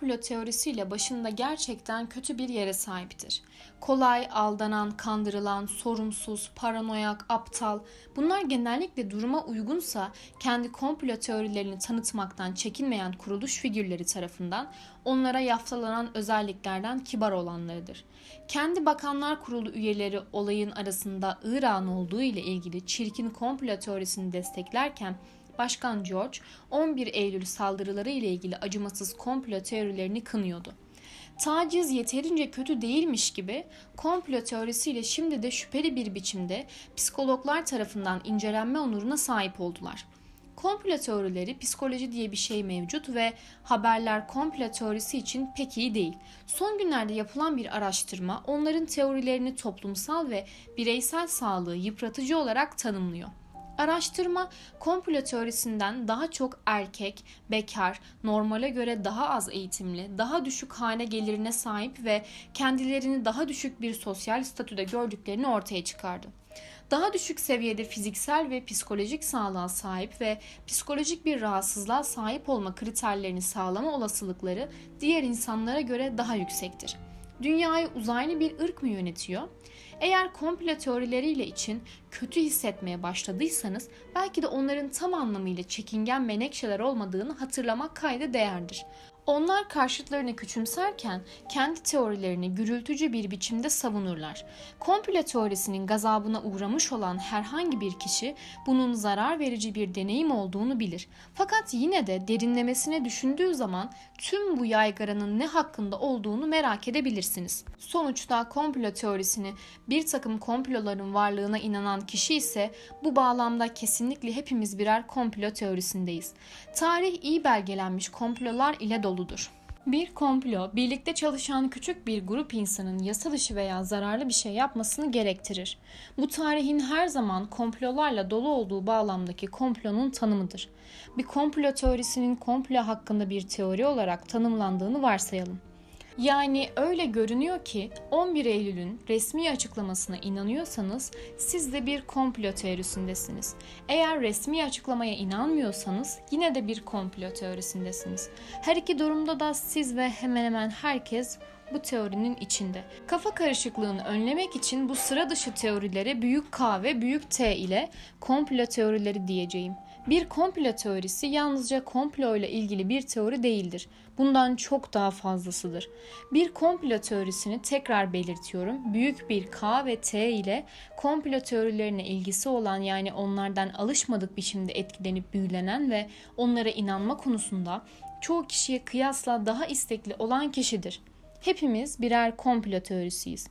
komplo teorisiyle başında gerçekten kötü bir yere sahiptir. Kolay, aldanan, kandırılan, sorumsuz, paranoyak, aptal bunlar genellikle duruma uygunsa kendi komplo teorilerini tanıtmaktan çekinmeyen kuruluş figürleri tarafından onlara yaftalanan özelliklerden kibar olanlarıdır. Kendi Bakanlar Kurulu üyeleri olayın arasında İran olduğu ile ilgili çirkin komplo teorisini desteklerken Başkan George 11 Eylül saldırıları ile ilgili acımasız komplo teorilerini kınıyordu. Taciz yeterince kötü değilmiş gibi komplo teorisiyle şimdi de şüpheli bir biçimde psikologlar tarafından incelenme onuruna sahip oldular. Komplo teorileri psikoloji diye bir şey mevcut ve haberler komplo teorisi için pek iyi değil. Son günlerde yapılan bir araştırma onların teorilerini toplumsal ve bireysel sağlığı yıpratıcı olarak tanımlıyor. Araştırma komplo teorisinden daha çok erkek, bekar, normale göre daha az eğitimli, daha düşük hane gelirine sahip ve kendilerini daha düşük bir sosyal statüde gördüklerini ortaya çıkardı. Daha düşük seviyede fiziksel ve psikolojik sağlığa sahip ve psikolojik bir rahatsızlığa sahip olma kriterlerini sağlama olasılıkları diğer insanlara göre daha yüksektir. Dünyayı uzaylı bir ırk mı yönetiyor? Eğer komplo teorileriyle için kötü hissetmeye başladıysanız belki de onların tam anlamıyla çekingen menekşeler olmadığını hatırlamak kayda değerdir. Onlar karşıtlarını küçümserken kendi teorilerini gürültücü bir biçimde savunurlar. Komplo teorisinin gazabına uğramış olan herhangi bir kişi bunun zarar verici bir deneyim olduğunu bilir. Fakat yine de derinlemesine düşündüğü zaman tüm bu yaygaranın ne hakkında olduğunu merak edebilirsiniz. Sonuçta komplo teorisini bir takım komploların varlığına inanan kişi ise bu bağlamda kesinlikle hepimiz birer komplo teorisindeyiz. Tarih iyi belgelenmiş komplolar ile doludur. Bir komplo, birlikte çalışan küçük bir grup insanın yasa dışı veya zararlı bir şey yapmasını gerektirir. Bu tarihin her zaman komplolarla dolu olduğu bağlamdaki komplonun tanımıdır. Bir komplo teorisinin komplo hakkında bir teori olarak tanımlandığını varsayalım. Yani öyle görünüyor ki 11 Eylül'ün resmi açıklamasına inanıyorsanız siz de bir komplo teorisindesiniz. Eğer resmi açıklamaya inanmıyorsanız yine de bir komplo teorisindesiniz. Her iki durumda da siz ve hemen hemen herkes bu teorinin içinde. Kafa karışıklığını önlemek için bu sıra dışı teorilere büyük K ve büyük T ile komplo teorileri diyeceğim. Bir komplo teorisi yalnızca komplo ile ilgili bir teori değildir. Bundan çok daha fazlasıdır. Bir komplo teorisini tekrar belirtiyorum. Büyük bir K ve T ile komplo teorilerine ilgisi olan yani onlardan alışmadık biçimde etkilenip büyülenen ve onlara inanma konusunda çoğu kişiye kıyasla daha istekli olan kişidir. Hepimiz birer komplo teorisiyiz.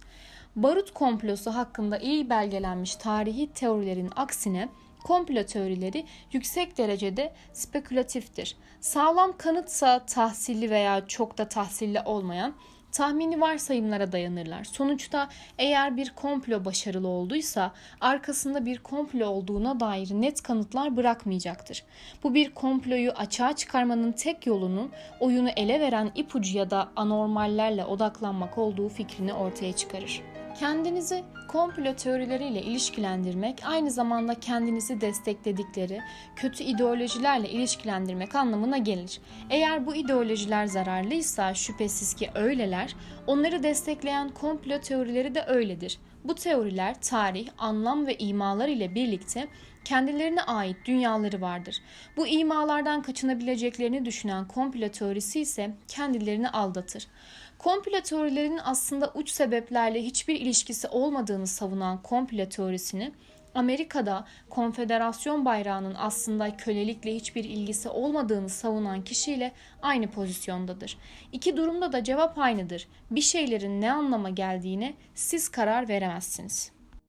Barut komplosu hakkında iyi belgelenmiş tarihi teorilerin aksine komplo teorileri yüksek derecede spekülatiftir. Sağlam kanıtsa tahsilli veya çok da tahsilli olmayan tahmini varsayımlara dayanırlar. Sonuçta eğer bir komplo başarılı olduysa arkasında bir komplo olduğuna dair net kanıtlar bırakmayacaktır. Bu bir komployu açığa çıkarmanın tek yolunun oyunu ele veren ipucu ya da anormallerle odaklanmak olduğu fikrini ortaya çıkarır. Kendinizi komplo teorileriyle ilişkilendirmek aynı zamanda kendinizi destekledikleri kötü ideolojilerle ilişkilendirmek anlamına gelir. Eğer bu ideolojiler zararlıysa şüphesiz ki öyleler, onları destekleyen komplo teorileri de öyledir. Bu teoriler tarih, anlam ve imalar ile birlikte kendilerine ait dünyaları vardır. Bu imalardan kaçınabileceklerini düşünen komplo teorisi ise kendilerini aldatır. Komplo teorilerinin aslında uç sebeplerle hiçbir ilişkisi olmadığını savunan komplo teorisini Amerika'da konfederasyon bayrağının aslında kölelikle hiçbir ilgisi olmadığını savunan kişiyle aynı pozisyondadır. İki durumda da cevap aynıdır. Bir şeylerin ne anlama geldiğine siz karar veremezsiniz.